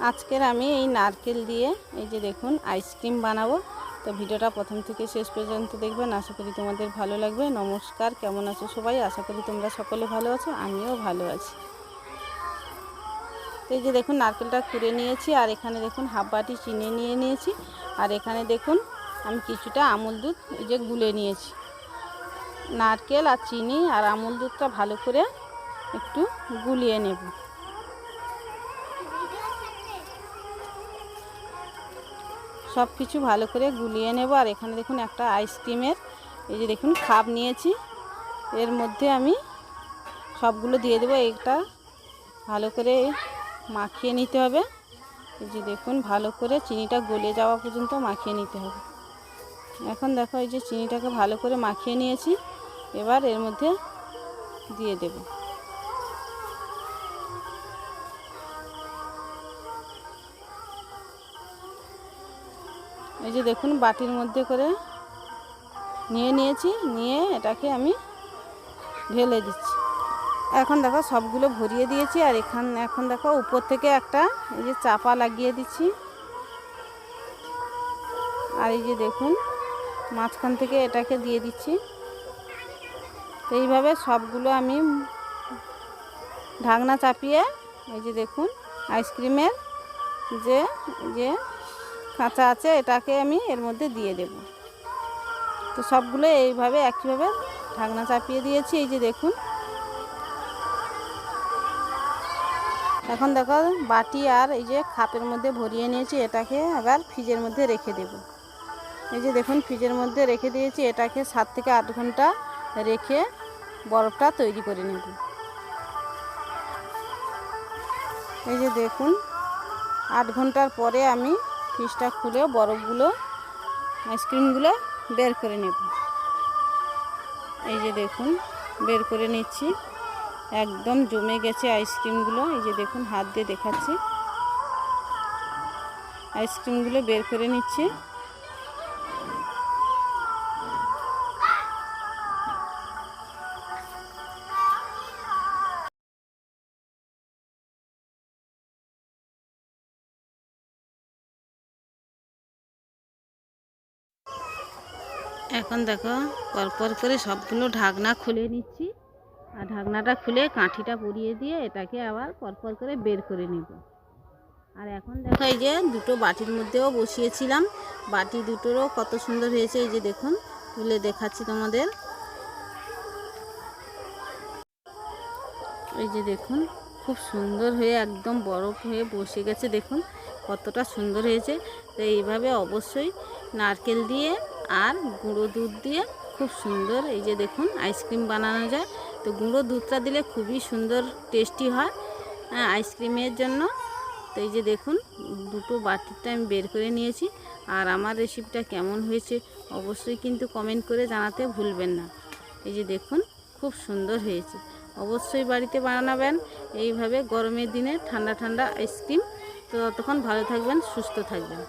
আজকের আমি এই নারকেল দিয়ে এই যে দেখুন আইসক্রিম বানাবো। তো ভিডিওটা প্রথম থেকে শেষ পর্যন্ত দেখবেন। আশা করি তোমাদের ভালো লাগবে। নমস্কার, কেমন আছো সবাই? আশা করি তোমরা সকলে ভালো আছো, আমিও ভালো আছি। তো এই যে দেখুন নারকেলটা কুড়ে নিয়েছি, আর এখানে দেখুন হাফ বাটি চিনি নিয়ে নিয়েছি। আর এখানে দেখুন আমি কিছুটা আমুল দুধ এই যে গুলে নিয়েছি। নারকেল আর চিনি আর আমুল দুধটা ভালো করে একটু গুলিয়ে নেব। সব কিছু ভালো করে গুলিয়ে নেব। আর এখানে দেখুন একটা আইসক্রিমের এই যে দেখুন খাপ নিয়েছি। এর মধ্যে আমি সবগুলো দিয়ে দেবো। এটা ভালো করে মাখিয়ে নিতে হবে। এই যে দেখুন ভালো করে চিনিটা গলে যাওয়া পর্যন্ত মাখিয়ে নিতে হবে। এখন দেখো এই যে চিনিটাকে ভালো করে মাখিয়ে নিয়েছি। এবার এর মধ্যে দিয়ে দেবো। এই যে দেখুন, বাটির মধ্যে করে নিয়ে নিয়েছি, নিয়ে এটাকে আমি ঢেলে দিচ্ছি। এখন দেখো, সবগুলো ভরিয়ে দিয়েছি, আর এখান, এখন দেখো, উপর থেকে একটা এই যে চাপা লাগিয়ে দিচ্ছি। আর এই যে দেখুন, মাঝখান থেকে এটাকে দিয়ে দিচ্ছি। এইভাবে সবগুলো আমি ঢাকনা চাপিয়ে, এই যে দেখুন, আইসক্রিমের যে যে কাঁচা আছে, এটাকে আমি এর মধ্যে দিয়ে দেব। তো সবগুলো এইভাবে, একইভাবে ঢাকনা চাপিয়ে দিয়েছি, এই যে দেখুন। এখন দেখো, বাটি আর এই যে খাপের মধ্যে ভরিয়ে নিয়েছি, এটাকে আবার ফ্রিজের মধ্যে রেখে দেব। এই যে দেখুন, ফ্রিজের মধ্যে রেখে দিয়েছি, এটাকে সাত থেকে আট ঘণ্টা রেখে বরফটা তৈরি করে নেব। এই যে দেখুন, আট ঘণ্টার পরে আমি ফ্রিজটা খুলে বরফগুলো, আইসক্রিমগুলো বের করে নেব। এই যে দেখুন, বের করে নিচ্ছি। একদম জমে গেছে আইসক্রিমগুলো। এই যে দেখুন, হাত দিয়ে দেখাচ্ছি। আইসক্রিমগুলো বের করে নিচ্ছি। এখন দেখো, পরপর করে সবগুলো ঢাকনা খুলে নিচ্ছি। আর ঢাকনাটা খুলে কাঠিটা পুড়িয়ে দিয়ে এটাকে আবার পরপর করে বের করে নেব। আর এখন দেখো, এই যে দুটো বাটির মধ্যেও বসিয়েছিলাম। বাটি দুটোরও কত সুন্দর হয়েছে, এই যে দেখুন, তুলে দেখাচ্ছি তোমাদের। এই যে দেখুন, খুব সুন্দর হয়ে, একদম বরফ হয়ে বসে গেছে, দেখুন, কতটা সুন্দর হয়েছে। তো এইভাবে অবশ্যই নারকেল দিয়ে আর গুঁড়ো দুধ দিয়ে খুব সুন্দর এই যে দেখুন আইসক্রিম বানানো যায়। তো গুঁড়ো দুধটা দিলে খুবই সুন্দর টেস্টি হয় হ্যাঁ আইসক্রিমের জন্য। তো এই যে দেখুন, দুটো বাটিটা আমি বের করে নিয়েছি। আর আমার রেসিপিটা কেমন হয়েছে অবশ্যই কিন্তু কমেন্ট করে জানাতে ভুলবেন না। এই যে দেখুন, খুব সুন্দর হয়েছে। অবশ্যই বাড়িতে বানাবেন। এইভাবে গরমের দিনে ঠান্ডা ঠান্ডা আইসক্রিম। তো ততক্ষণ ভালো থাকবেন, সুস্থ থাকবেন।